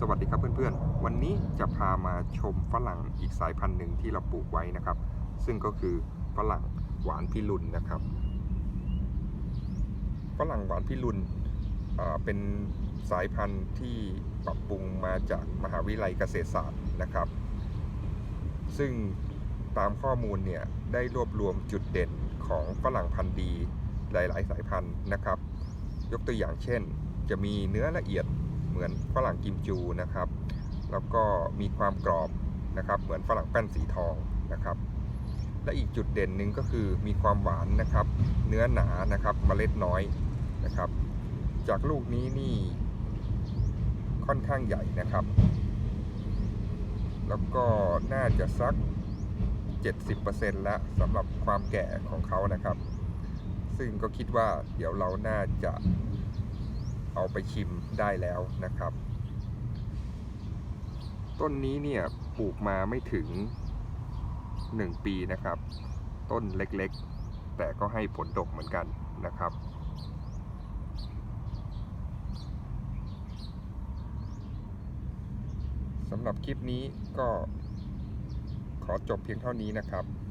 สวัสดีครับเพื่อนๆ วันนี้จะพามาชมฝรั่งอีกสายพันธุ์หนึ่งที่เราปลูกไว้นะครับ ซึ่งก็คือฝรั่งหวานพิรุณนะครับ ฝรั่งหวานพิรุณเป็นสายพันธุ์ที่ปรับปรุงมาจากมหาวิทยาลัยเกษตรศาสตร์นะครับ ซึ่งตามข้อมูลเนี่ยได้รวบรวมจุดเด่นของฝรั่งพันธุ์ดีหลาย ๆ สายพันธุ์นะครับ ยกตัวอย่างเช่น จะมีเนื้อละเอียด เหมือนฝรั่งกิมจูนะครับ แล้วก็มีความกรอบนะครับ เหมือนฝรั่งแป้นสีทองนะครับ และอีกจุดเด่นหนึ่งก็คือมีความหวานนะครับ เนื้อหนานะครับเมล็ดน้อยนะครับ จากลูกนี้นี่ค่อนข้างใหญ่นะครับ แล้วก็น่าจะสัก 70%แล้วสำหรับความแก่ของเขานะครับ ซึ่งก็คิดว่าเดี๋ยวเราน่าจะ เอาไปชิมได้แล้วนะครับ ต้นนี้เนี่ยปลูกมาไม่ถึง 1 ปีนะครับ ต้นเล็กๆ แต่ก็ให้ผลดกเหมือนกันนะครับสำหรับคลิปนี้ก็ขอจบเพียงเท่านี้นะครับขอบคุณครับ